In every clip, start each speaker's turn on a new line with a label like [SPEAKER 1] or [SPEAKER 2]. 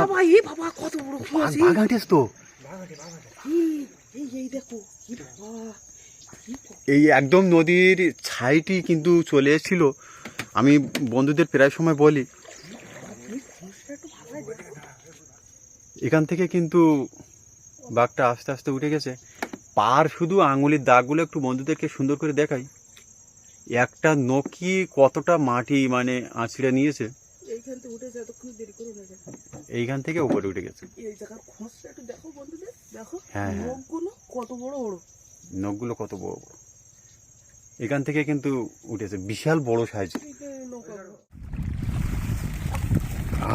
[SPEAKER 1] বাবা এই বাবা কত বড় ফুল আছে
[SPEAKER 2] বাঘ তো
[SPEAKER 1] এই, এই এই দেখো এই
[SPEAKER 2] একদম নদীর ছাইটি কিন্তু চলে এসেছিল। আমি বন্ধুদের প্রায় সময় বলি। এখান থেকে কিন্তু বাঘটা আস্তে আস্তে উঠে গেছে। পার শুধু আঙুলির দাগগুলো একটু বন্ধুদেরকে সুন্দর করে দেখাই। একটা নকি কতটা মাটি মানে আঁচড়ে নিয়েছে।
[SPEAKER 1] এইখান থেকে উঠেছে এতক্ষণ দেরি করো।
[SPEAKER 2] এইখান থেকে উপরে উঠে গেছে।
[SPEAKER 1] এই জায়গার খোঁজটা একটু দেখো বন্ধুদের দেখো
[SPEAKER 2] হ্যাঁ, হ্যাঁ।
[SPEAKER 1] কত বড় বড়।
[SPEAKER 2] নখগুলো কত বড় বড়। এখান থেকে কিন্তু উঠেছে বিশাল বড় সাইজ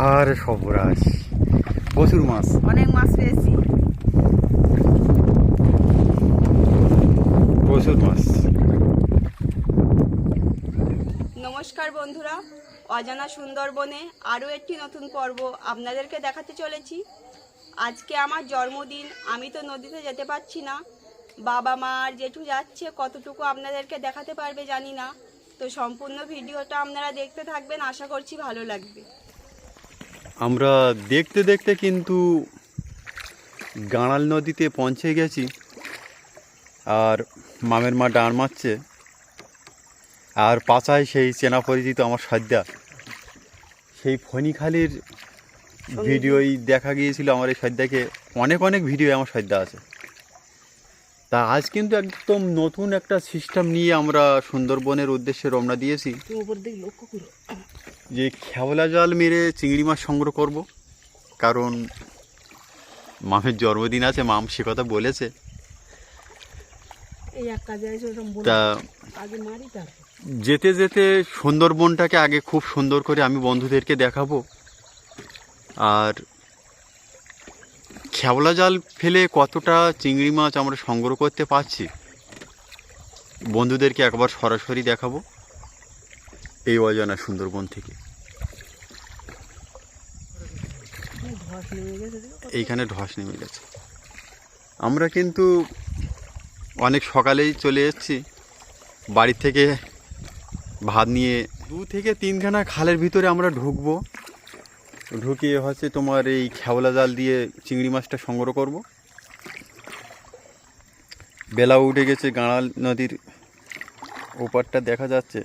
[SPEAKER 2] আর সবরাজ প্রচুর মাছ।
[SPEAKER 1] অনেক মাছ পেয়েছি।
[SPEAKER 2] প্রচুর মাছ।
[SPEAKER 3] নমস্কার বন্ধুরা। অজানা সুন্দরবনে আরও একটি নতুন পর্ব আপনাদেরকে দেখাতে চলেছি। আজকে আমার জন্মদিন, আমি তো নদীতে যেতে পারছি না। বাবা মা আর জেঠু যাচ্ছে, কতটুকু আপনাদেরকে দেখাতে পারবে জানি না। তো সম্পূর্ণ ভিডিওটা আপনারা দেখতে থাকবেন, আশা করছি ভালো লাগবে।
[SPEAKER 2] আমরা দেখতে দেখতে কিন্তু গাঁড়াল নদীতে পৌঁছে গেছি। আর মামের মা ডান মারছে। আর পাচায় সেই চেনা পরিচিত আমার সদ্যা সেই ফণিখালির ভিডিওই দেখা গিয়েছিল আমার এই সদ্যাকে। অনেক অনেক ভিডিও আমার সদ্যা আছে। তা আজ কিন্তু একদম নতুন একটা সিস্টেম নিয়ে আমরা সুন্দরবনের উদ্দেশ্যে রমনা দিয়েছি। যে খেওলা জাল মেরে চিংড়ি মাছ সংগ্রহ করব। কারণ মামের জন্মদিন আছে মাম সে কথা বলেছে। তা যেতে যেতে সুন্দরবনটাকে আগে খুব সুন্দর করে আমি বন্ধুদেরকে দেখাবো। আর খেওলা জাল ফেলে কতটা চিংড়ি মাছ আমরা সংগ্রহ করতে পারছি, বন্ধুদেরকে একবার সরাসরি দেখাবো এই অজানা সুন্দরবন থেকে। এইখানে ধস নেমে গেছে। আমরা কিন্তু অনেক সকালেই চলে এসেছি, বাড়ি থেকে ভাত নিয়ে দু থেকে তিনখানা খালের ভিতরে আমরা ঢুকবো। ঢুকিয়ে হচ্ছে তোমার এই খেওলা জাল দিয়ে চিংড়ি মাছটা সংগ্রহ করব। বেলা উঠে গেছে, গাঁড়াল নদীর ওপারটা দেখা যাচ্ছে।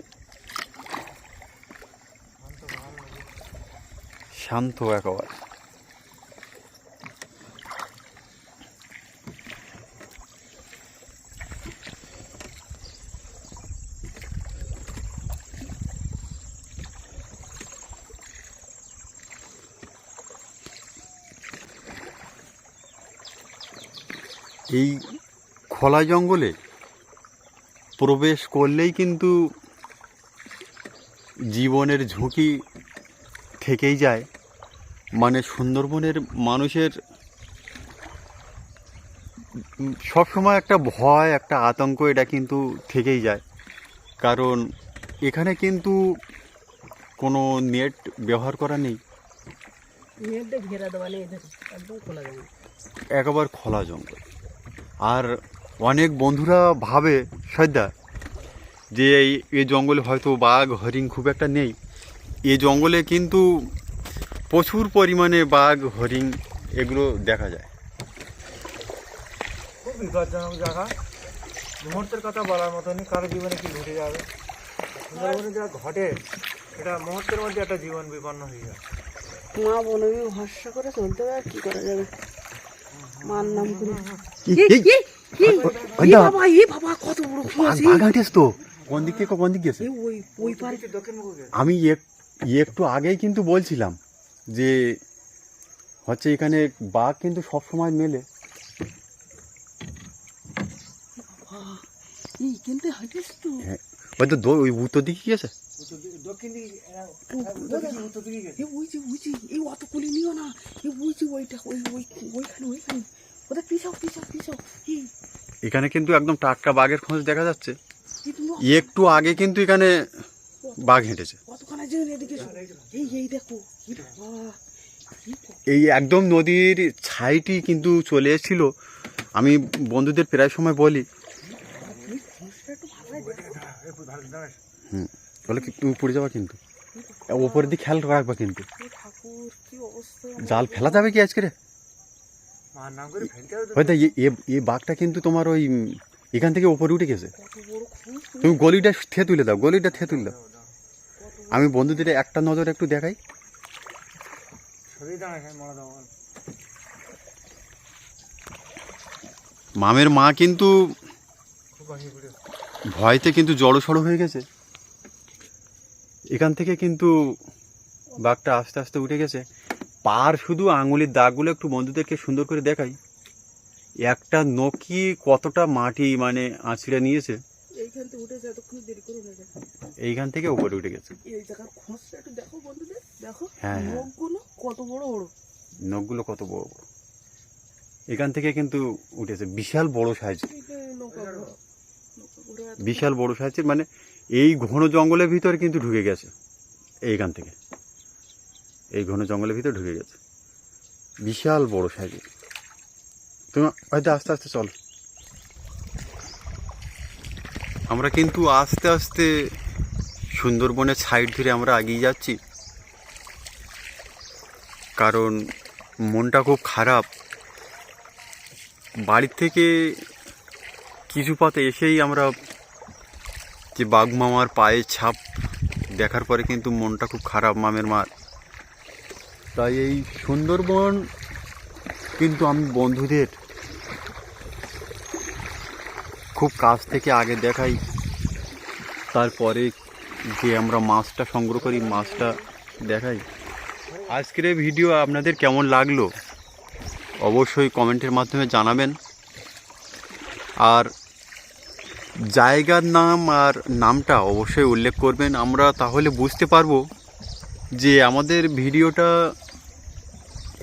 [SPEAKER 2] শান্ত একেবারে। এই খোলা জঙ্গলে প্রবেশ করলেই কিন্তু জীবনের ঝুঁকি থেকেই যায়। মানে সুন্দরবনের মানুষের সবসময় একটা ভয় একটা আতঙ্ক এটা কিন্তু থেকেই যায়। কারণ এখানে কিন্তু কোনো নেট ব্যবহার করা নেই। একেবারে খোলা জঙ্গল। আর অনেক বন্ধুরা ভাবে সদ্যা যে এই এই জঙ্গলে হয়তো বাঘ হরিণ খুব একটা নেই। এ জঙ্গলে কিন্তু প্রচুর পরিমাণে বাঘ হরিণ এগুলো দেখা যায়।
[SPEAKER 4] খুব বিপজ্জনক জায়গা। মুহূর্তের কথা বলার মতনই কারও জীবনে কি ঘটে যাবে? সুন্দরবনে যা ঘটে এটা মুহূর্তের মধ্যে একটা জীবন বিপন্ন হয়ে যায়
[SPEAKER 1] মা বনবি ভরসা করে চলতে হবে আর কি করা যাবে? মার নাম করে।
[SPEAKER 2] এই-
[SPEAKER 1] এই,
[SPEAKER 2] এই,
[SPEAKER 1] এই, এই,
[SPEAKER 2] ওই
[SPEAKER 1] এই
[SPEAKER 2] না।
[SPEAKER 1] বাবা এই বাবা কত বড় ফুল আছে
[SPEAKER 2] বাঘ তো? কোন দিক থেকে কোন দিক গেছে?
[SPEAKER 1] ওই ওই পারে
[SPEAKER 4] দক্ষিণ
[SPEAKER 2] আমি একটু আগেই কিন্তু বলছিলাম যে হচ্ছে এখানে বাঘ কিন্তু সব সময় মেলে।
[SPEAKER 1] এই তো।
[SPEAKER 2] হ্যাঁ হয়তো দো- ওই উত্তর দিকে
[SPEAKER 1] ওই যে ওই যে এই অত কুলি নিও না। ওই যে ওইটা ওই ওই ওইখানে ওইখানে। ওটা পিছাও পিছাও পিছাও
[SPEAKER 2] এখানে কিন্তু একদম টাটকা বাঘের খোঁজ দেখা যাচ্ছে। একটু আগে কিন্তু এখানে বাঘ হেঁটেছে।
[SPEAKER 1] এই
[SPEAKER 2] একদম নদীর ছাইটি কিন্তু চলে এসেছিল। আমি বন্ধুদের প্রায় সময় বলি। হুম বলে কি তুমি পড়ে যাবা কিন্তু? ওপরের দিকে খেয়াল রাখবা কিন্তু। জাল ফেলা যাবে কি আজকে রে
[SPEAKER 4] মার নাম করে ফেলতে হবে তো।
[SPEAKER 2] হয়তো এ- বাঘটা কিন্তু তোমার ওই এখান থেকে উপরে উঠে গেছে। তুমি গলিটা থে তুলে দাও গলিটা থে তুলে দাও। আমি বন্ধুদের একটা নজর একটু দেখাই। মামের মা কিন্তু ভয়তে কিন্তু জড়ো সড়ো হয়ে গেছে। এখান থেকে কিন্তু বাঘটা আস্তে আস্তে উঠে গেছে। পার শুধু আঙুলের দাগগুলো একটু বন্ধুদেরকে সুন্দর করে দেখাই। একটা নকি কতটা মাটি মানে আঁচড়ে নিয়েছে।
[SPEAKER 1] এইখান থেকে
[SPEAKER 2] উপরে উঠে গেছে। হ্যাঁ, হ্যাঁ।
[SPEAKER 1] কত বড় বড়।
[SPEAKER 2] নখগুলো কত বড় বড়। এখান থেকে কিন্তু উঠেছে বিশাল বড় সাইজ। বিশাল বড় সাইজের মানে এই ঘন জঙ্গলের ভিতরে কিন্তু ঢুকে গেছে এইখান থেকে। ঘন জঙ্গলের ভিতরে ঢুকে গেছে। বিশাল বড় সাইজের। তুমি হয়তো আস্তে আস্তে চল। আমরা কিন্তু আস্তে আস্তে সুন্দরবনের সাইড ধরে আমরা এগিয়ে যাচ্ছি। কারণ মনটা খুব খারাপ। বাড়ির থেকে কিছু পথে এসেই আমরা যে বাঘ মামার পায়ের ছাপ দেখার পরে কিন্তু মনটা খুব খারাপ, মামের মার। তাই এই সুন্দরবন কিন্তু আমি বন্ধুদের খুব কাছ থেকে আগে দেখাই। তারপরে যে আমরা মাছটা সংগ্রহ করি, মাছটা দেখাই। আজকের এই ভিডিও আপনাদের কেমন লাগল? অবশ্যই কমেন্টের মাধ্যমে জানাবেন। আর জায়গার নাম আর নামটা অবশ্যই উল্লেখ করবেন। আমরা তাহলে বুঝতে পারব যে আমাদের ভিডিওটা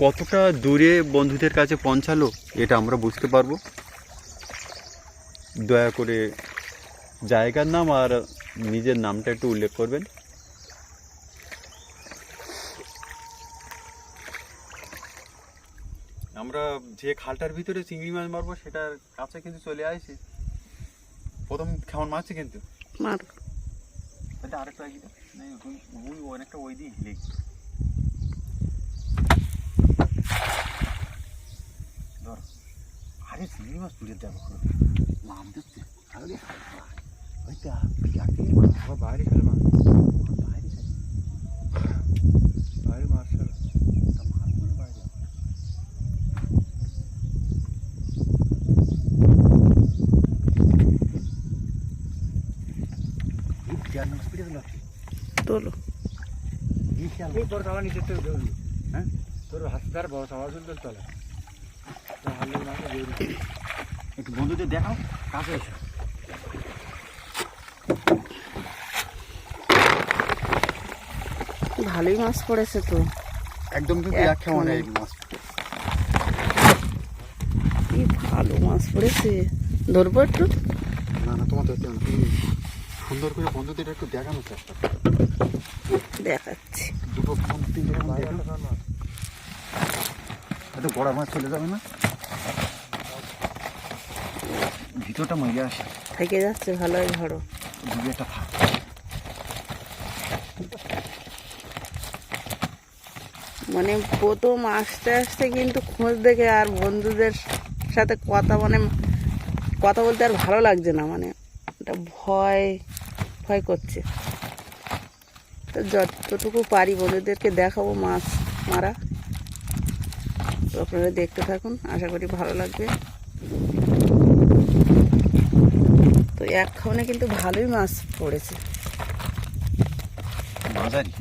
[SPEAKER 2] কতটা দূরে বন্ধুদের কাছে পৌঁছালো এটা আমরা বুঝতে পারব। দয়া করে জায়গার নাম আর নিজের নামটা একটু উল্লেখ করবেন। আমরা যে খালটার ভিতরে চিংড়ি মাছ মারবো সেটার কাছে কিন্তু চলে আসি। প্রথম কেমন মারছে কিন্তু?
[SPEAKER 1] মার।
[SPEAKER 2] এটা আরেকটা অনেকটা ওই দিয়ে হিলে গেছে। ধর। আরে চিংড়ি মাছ তুলে দেখো নাম দিচ্ছে আরে ওইটা পিয়াকে
[SPEAKER 4] আবার বাইরে খেলে মাছ।
[SPEAKER 2] বাইরে
[SPEAKER 4] বাইরে মাছ ফেলে
[SPEAKER 2] তা মাছ ধরে বাইরে? যাবে। এই পিয়ার নাম। স্পিডে দিল
[SPEAKER 1] তোলো
[SPEAKER 4] নিচে থেকে
[SPEAKER 2] হ্যাঁ?
[SPEAKER 4] তোর হাত বড় তালা।
[SPEAKER 2] একটু বন্ধুদের দেখাও কাছে এসো।
[SPEAKER 1] ভালোই মাছ পড়েছে তো।
[SPEAKER 2] একদম কিন্তু
[SPEAKER 1] এক
[SPEAKER 2] এই মাছ
[SPEAKER 1] কি ভালো মাছ পড়েছে। ধরবো একটু?
[SPEAKER 2] না না তোমার ধরতে তুমি সুন্দর করে বন্ধুদের একটু দেখানোর চেষ্টা
[SPEAKER 1] দেখাচ্ছি।
[SPEAKER 2] দুটো ফোন তিনটে ফোন
[SPEAKER 4] বাইরে
[SPEAKER 2] দেখো।
[SPEAKER 4] একটা মাছ
[SPEAKER 2] এত বড় মাছ চলে যাবে না? ভিতরটা মজা আসে।
[SPEAKER 1] থেকে যাচ্ছে ভালোই ধরো।
[SPEAKER 2] একটা থাক।
[SPEAKER 1] মানে প্রথম আসতে আসতে কিন্তু খোঁজ দেখে আর বন্ধুদের সাথে কথা মানে কথা বলতে আর ভালো লাগছে না মানে একটা ভয় ভয় করছে। তো যতটুকু পারি বন্ধুদেরকে দেখাবো মাছ মারা। তো আপনারা দেখতে থাকুন আশা করি ভালো লাগবে তো এক কিন্তু ভালোই মাছ পড়েছে।
[SPEAKER 2] মাঝারি?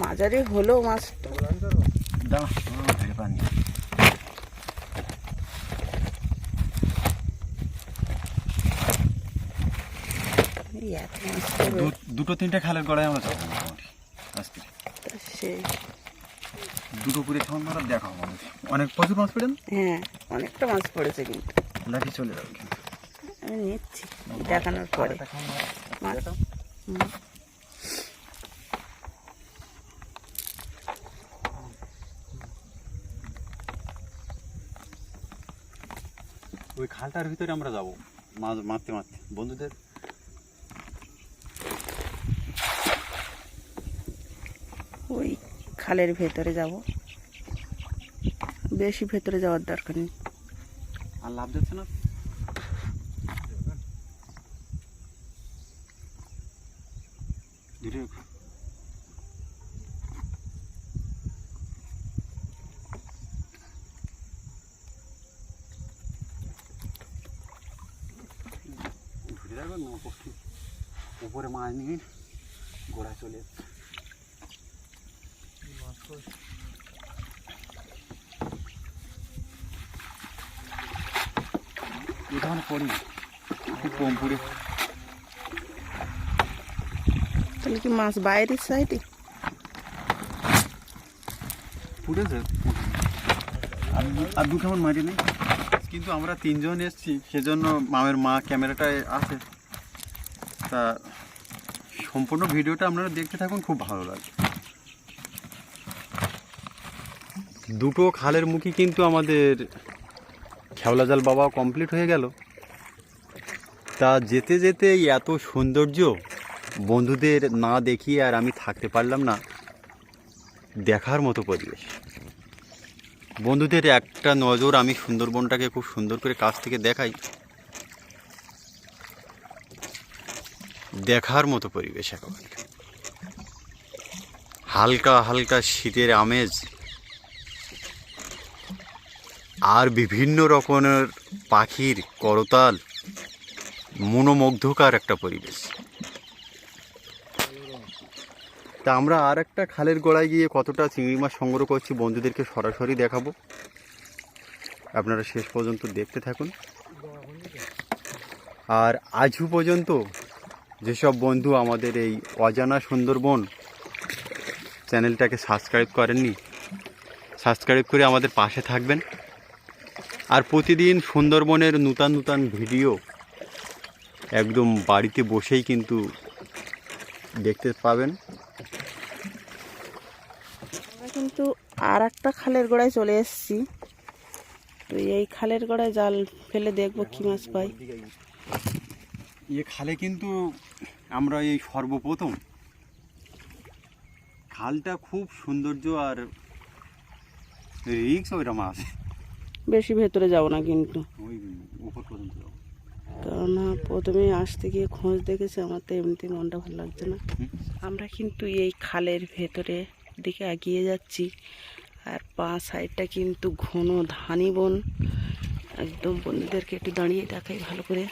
[SPEAKER 1] মাঝারি হলেও মাছটা
[SPEAKER 2] দুটো তিনটে খালের গড়ায় আমরা যাব মোটামুটি আজকে।
[SPEAKER 1] সেই
[SPEAKER 2] দুটো করে খাওয়ান মারা দেখা হবে আমাদের। অনেক প্রচুর মাছ পেলেন
[SPEAKER 1] হ্যাঁ অনেকটা মাছ পড়েছে কিন্তু।
[SPEAKER 2] লাঠি চলে যাবে কিন্তু।
[SPEAKER 1] আমি নিচ্ছি। দেখানোর পরে।
[SPEAKER 2] ওই খালটার ভিতরে আমরা যাব মাছ মারতে মারতে। বন্ধুদের?
[SPEAKER 1] ওই খালের ভেতরে যাব। বেশি ভেতরে যাওয়ার দরকার নেই।
[SPEAKER 2] আর লাভ যাচ্ছে না? ধরে রাখো না উপরে মাছ নিয়ে গোড়া চলে যাচ্ছে। এখানে পড়ি খুব কম পড়ে
[SPEAKER 1] তাহলে কি মাছ বাইরের সাইডে?
[SPEAKER 2] ফুটেছে আর দুটো আমার মারি নেই। কিন্তু আমরা তিনজন এসেছি, সেজন্য মামের মা ক্যামেরাটায় আছে। তা সম্পূর্ণ ভিডিওটা আপনারা দেখতে থাকুন, খুব ভালো লাগবে। দুটো খালের মুখই কিন্তু আমাদের খেওলা জাল বাবা কমপ্লিট হয়ে গেল। তা যেতে যেতে এত সৌন্দর্য বন্ধুদের না দেখিয়ে আর আমি থাকতে পারলাম না, দেখার মতো পরিবেশ। বন্ধুদের একটা নজর আমি সুন্দরবনটাকে খুব সুন্দর করে কাছ থেকে দেখাই। দেখার মতো পরিবেশ একেবারে। হালকা হালকা শীতের আমেজ। আর বিভিন্ন রকমের পাখির করতাল, মনোমুগ্ধকার একটা পরিবেশ। তা আমরা আর একটা খালের গোড়ায় গিয়ে কতটা চিংড়ি মাছ সংগ্রহ করছি বন্ধুদেরকে সরাসরি দেখাবো। আপনারা শেষ পর্যন্ত দেখতে থাকুন। আর আজও পর্যন্ত যেসব বন্ধু আমাদের এই অজানা সুন্দরবন চ্যানেলটাকে সাবস্ক্রাইব করেননি, সাবস্ক্রাইব করে আমাদের পাশে থাকবেন। আর প্রতিদিন সুন্দরবনের নূতন নূতন ভিডিও একদম বাড়িতে বসেই কিন্তু দেখতে পাবেন
[SPEAKER 1] আমরা কিন্তু আর একটা খালের গোড়ায় চলে এসেছি। তো এই খালের গোড়ায় জাল ফেলে দেখব কি মাছ পাই।
[SPEAKER 2] এ খালে কিন্তু আমরা এই সর্বপ্রথম। খালটা খুব সৌন্দর্য আর রিক্স ওইরকম আছে
[SPEAKER 1] বেশি ভেতরে যাব না কিন্তু।
[SPEAKER 2] ওই উপর পর্যন্ত যাব।
[SPEAKER 1] কেননা প্রথমে আসতে গিয়ে খোঁজ দেখেছি আমার তো এমনিতে মনটা ভালো লাগছে না। আমরা কিন্তু এই খালের ভেতরে দিকে এগিয়ে যাচ্ছি। আর পা সাইডটা কিন্তু ঘন ধানি বন। একদম বন্ধুদেরকে একটু দাঁড়িয়ে দেখাই ভালো করে।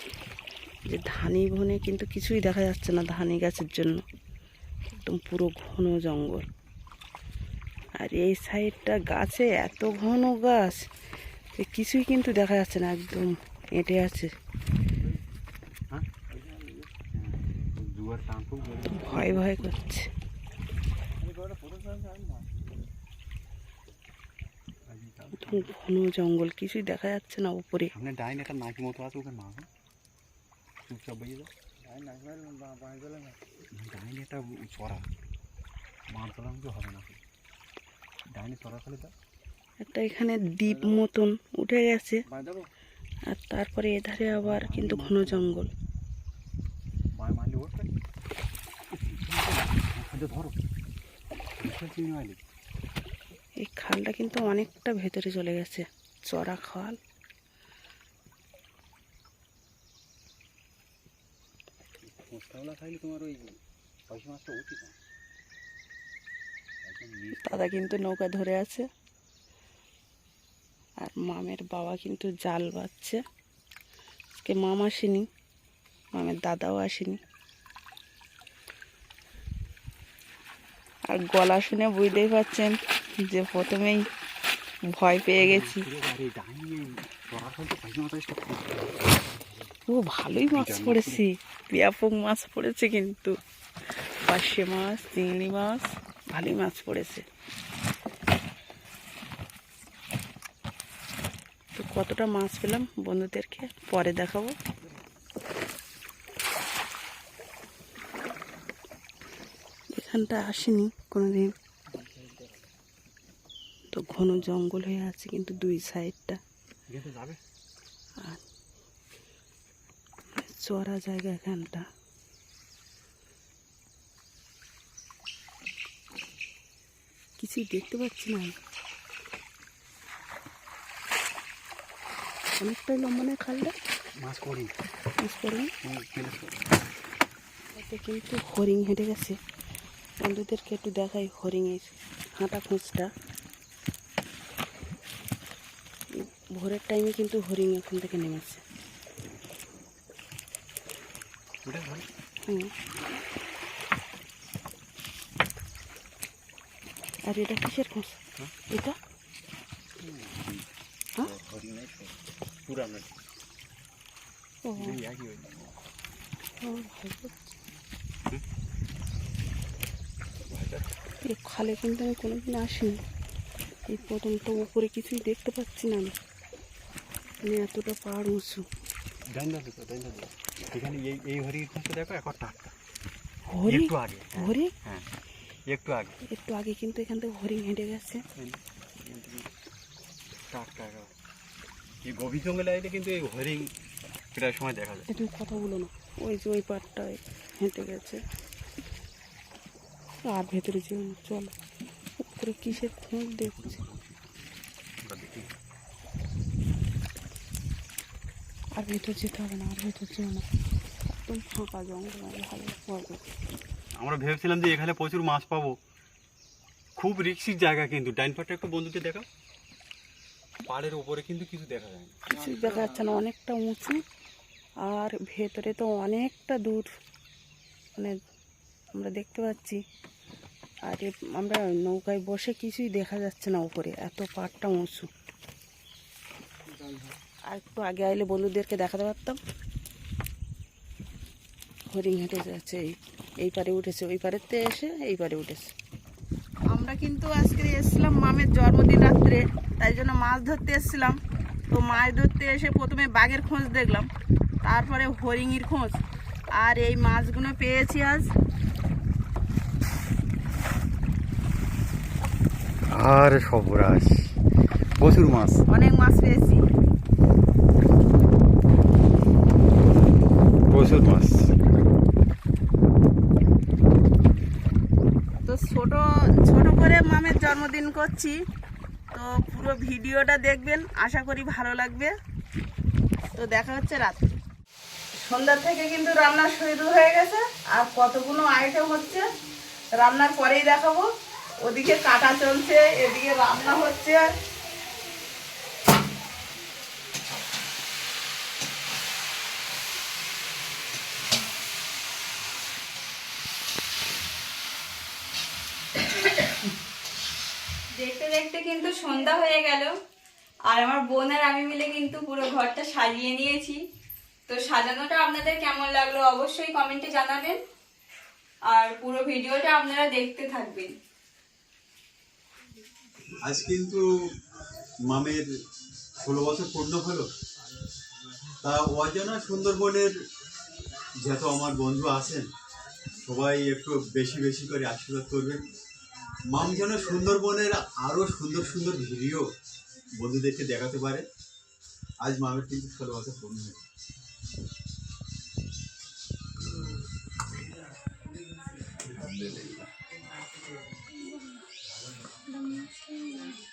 [SPEAKER 1] যে ধানি বনে কিন্তু কিছুই দেখা যাচ্ছে না ধানি গাছের জন্য। একদম পুরো ঘন জঙ্গল। আর এই সাইডটা গাছে এত ঘন গাছ যে কিছুই কিন্তু দেখা যাচ্ছে না একদম এঁটে আছে।
[SPEAKER 2] জোরে।
[SPEAKER 1] ভয় ভয় করছে। ঘন জঙ্গল কিছুই দেখা যাচ্ছে না উপরে।
[SPEAKER 2] সামনে ডাইন একটা নাকি মতো আছে ওকে মারো। চুপচাপ বেরিয়ে যাও। ডাইন একটা চড়া। মার হবে না? ডাইনে চড়া ফেলে দাও।
[SPEAKER 1] একটা এখানে দ্বীপ মতন উঠে গেছে। আর তারপরে এধারে আবার কিন্তু ঘন জঙ্গল।
[SPEAKER 2] ধরো।
[SPEAKER 1] এই খালটা কিন্তু অনেকটা ভেতরে চলে গেছে। চড়া খাল। দাদা কিন্তু নৌকা ধরে আছে। আর মামের বাবা কিন্তু জাল বাচ্ছে আজকে মাম আসেনি। মামের দাদাও আসেনি। আর গলা শুনে বুঝতেই পারছেন যে প্রথমেই ভয় পেয়ে গেছি। ও ভালোই মাছ পড়েছি। ব্যাপক মাছ পড়েছে কিন্তু। পার্শে মাছ চিংড়ি মাছ ভালোই মাছ পড়েছে। তো কতটা মাছ পেলাম বন্ধুদেরকে পরে দেখাবো। এখানটা আসেনি। কোনোদিন। তো ঘন জঙ্গল হয়ে আছে কিন্তু দুই সাইডটা। আর চড়া জায়গা এখানটা। কিছুই দেখতে পাচ্ছি না অনেকটাই লম্বা নয় খালটা?
[SPEAKER 2] মাছ
[SPEAKER 1] মাছ কিন্তু হরিণ হেঁটে গেছে। বন্ধুদেরকে একটু দেখাই হরিণের হাঁটা খোঁজটা। ভোরের টাইমে কিন্তু হরিণ এখান থেকে নেমেছে। আর এটা কিসের খোঁজ? এটা? হ্যাঁ
[SPEAKER 2] পুরানো।
[SPEAKER 1] ও।
[SPEAKER 2] একই
[SPEAKER 1] ও, ভালো। এই খালে কিন্তু আমি কোনোদিন আসিনি। এই প্রথম তো উপরে কিছুই দেখতে পাচ্ছি না আমি। এতটা পাহাড় উঁচু।
[SPEAKER 2] এখানে এই এই হরিণ দেখো এখন টাটকা।
[SPEAKER 1] হরিণ?
[SPEAKER 2] একটু আগে হ্যাঁ,
[SPEAKER 1] হরিণ?
[SPEAKER 2] হ্যাঁ একটু আগে।
[SPEAKER 1] একটু আগে কিন্তু এখান থেকে হরিণ হেঁটে গেছে।
[SPEAKER 2] টাটকা এই গভীর জঙ্গলে আইলে কিন্তু এই হরিণ প্রায় সময় দেখা যায়।
[SPEAKER 1] তুমি কথা বলো না। ওই যে ওই পাড়টায় হেঁটে গেছে। আর ভেতরে যেও চল উপরে কিসের খোঁজ দেখছি। আর ভেতর যেতে হবে না আর ভেতর যেও না। একদম ফাঁকা জঙ্গল ভালো হবে
[SPEAKER 2] আমরা ভেবেছিলাম যে এখানে প্রচুর মাছ পাবো। খুব রিক্সির জায়গা কিন্তু। ডাইন পাটটা একটু বন্ধুকে দেখা পাড়ের উপরে কিন্তু কিছু দেখা যায় না।
[SPEAKER 1] কিছু দেখা যাচ্ছে না অনেকটা উঁচু আর ভেতরে তো অনেকটা দূর। মানে আমরা দেখতে পাচ্ছি আর আমরা নৌকায় বসে কিছুই দেখা যাচ্ছে না উপরে, এত পাড়টা উঁচু। আর একটু আগে আইলে বন্ধুদেরকে দেখাতে পারতাম। হরিণ হেঁটে যাচ্ছে, এই এই পারে উঠেছে, ওই পারেতে এসে এই পারে উঠেছে। আমরা কিন্তু আজকে এসেছিলাম মামের জন্মদিন রাত্রে, তাই জন্য মাছ ধরতে এসেছিলাম। তো মাছ ধরতে এসে প্রথমে বাঘের খোঁজ দেখলাম, তারপরে হরিঙির খোঁজ। আর এই মাছগুলো পেয়েছি আজ।
[SPEAKER 2] আর সবরাস প্রচুর মাছ।
[SPEAKER 1] অনেক মাছ পেয়েছি।
[SPEAKER 2] প্রচুর মাছ।
[SPEAKER 1] তো ছোট ছোট করে মামের জন্মদিন করছি। তো পুরো ভিডিওটা দেখবেন আশা করি ভালো লাগবে। তো দেখা হচ্ছে রাত্রে। সন্ধ্যা থেকে কিন্তু রান্না শুরু হয়ে গেছে আর কতগুলো আইটেম হচ্ছে রান্নার পরেই দেখাবো। ওদিকে কাটা চলছে, এদিকে রান্না হচ্ছে।
[SPEAKER 3] দেখতে দেখতে কিন্তু সন্ধ্যা হয়ে গেল। আর আমার বোন আর আমি মিলে কিন্তু পুরো ঘরটা সাজিয়ে নিয়েছি। তো সাজানোটা আপনাদের কেমন লাগল অবশ্যই কমেন্টে জানাবেন। আর পুরো ভিডিওটা আপনারা দেখতে থাকবেন।
[SPEAKER 2] আজ কিন্তু মামের ষোলো বছর পূর্ণ হলো। তা অজানা সুন্দরবনের যত আমার বন্ধু আছেন, সবাই একটু বেশি বেশি করে আশীর্বাদ করবেন। মাম যেন সুন্দরবনের আরও সুন্দর সুন্দর ভিডিও বন্ধুদেরকে দেখাতে পারে। আজ মামের কিন্তু ষোলো বছর পূর্ণ হলো। 嗯。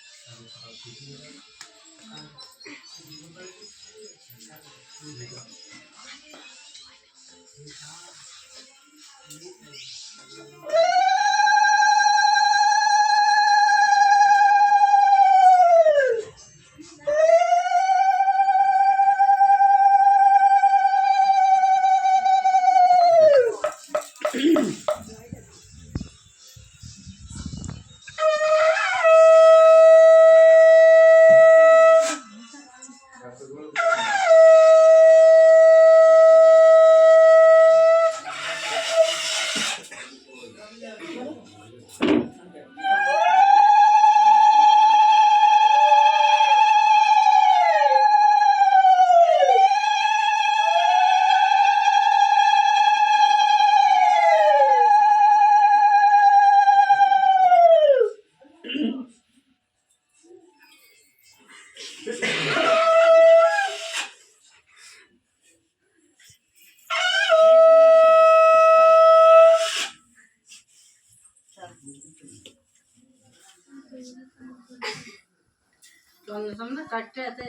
[SPEAKER 1] কাটতে
[SPEAKER 5] এটা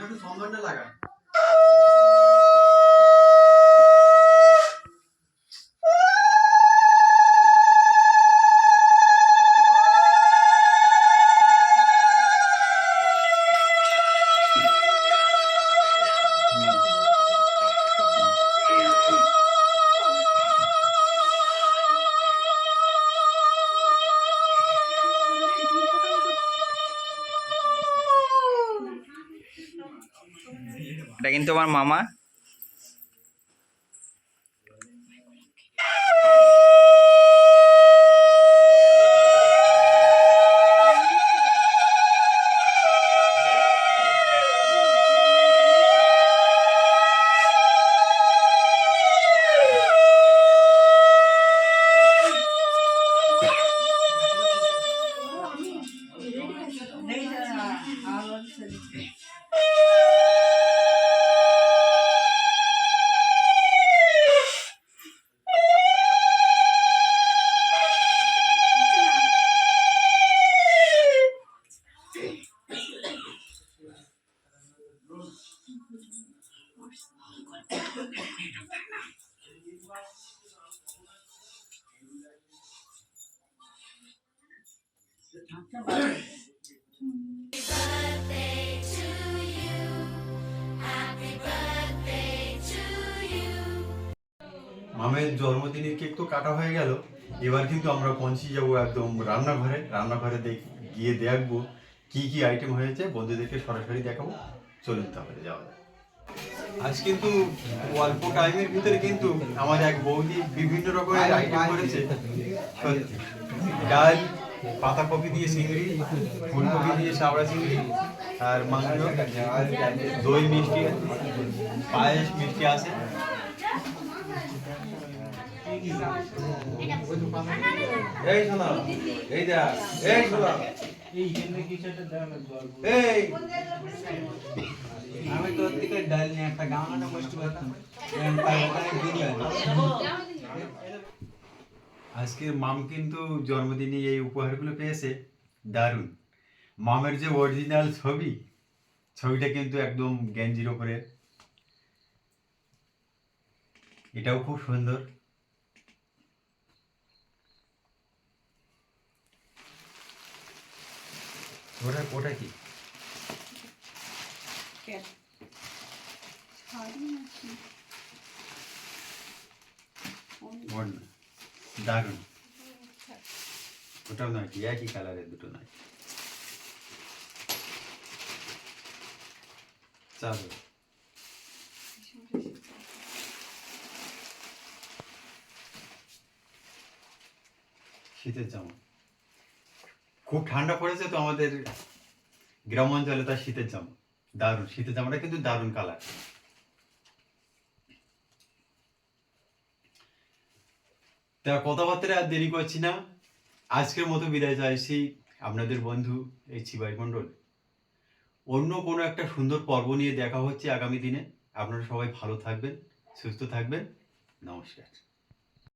[SPEAKER 5] কিন্তু আমার মামা
[SPEAKER 2] মামের জন্মদিনের কেক তো কাটা হয়ে গেল। এবার কিন্তু আমরা পৌঁছে যাব একদম রান্নাঘরে। রান্নাঘরে গিয়ে দেখব কি কি আইটেম হয়েছে। বন্ধুদেরকে সরাসরি দেখাবো। চলুন তাহলে যাওয়া আজ কিন্তু অল্প টাইমের ভিতরে কিন্তু আমার এক বৌদি বিভিন্ন রকমের আইটেম করেছে। ডাল পাতাকপি দিয়ে চিংড়ি ফুলকপি দিয়ে সাবড়া চিংড়ি আর মাংস দই মিষ্টি পায়েস মিষ্টি আছে।
[SPEAKER 6] এই শোনা এই দা এই শোনা। এই।
[SPEAKER 5] আমি তোর থেকে ডাল নিয়ে একটা গাওয়াটা মিষ্টি করতাম
[SPEAKER 2] আজকে মাম কিন্তু জন্মদিনে এই উপহারগুলো পেয়েছে দারুণ। মামের যে অরিজিনাল ছবি ছবিটা কিন্তু একদম গেঞ্জির ওপরে। এটাও খুব সুন্দর। ওটা ওটা কি? ওড়না দারুণ। ওটাও নয়, একই কালারের দুটো নয়। চাদর শীতের জামা। খুব ঠান্ডা পড়েছে তো আমাদের গ্রাম অঞ্চলে তার শীতের জামা। দারুণ, শীতের জামাটা কিন্তু দারুণ কালার তা কথাবার্তা আর দেরি করছি না। আজকের মতো বিদায় চাইছি আপনাদের বন্ধু এই চিবাই মণ্ডল। অন্য কোনো একটা সুন্দর পর্ব নিয়ে দেখা হচ্ছে আগামী দিনে। আপনারা সবাই ভালো থাকবেন, সুস্থ থাকবেন। নমস্কার।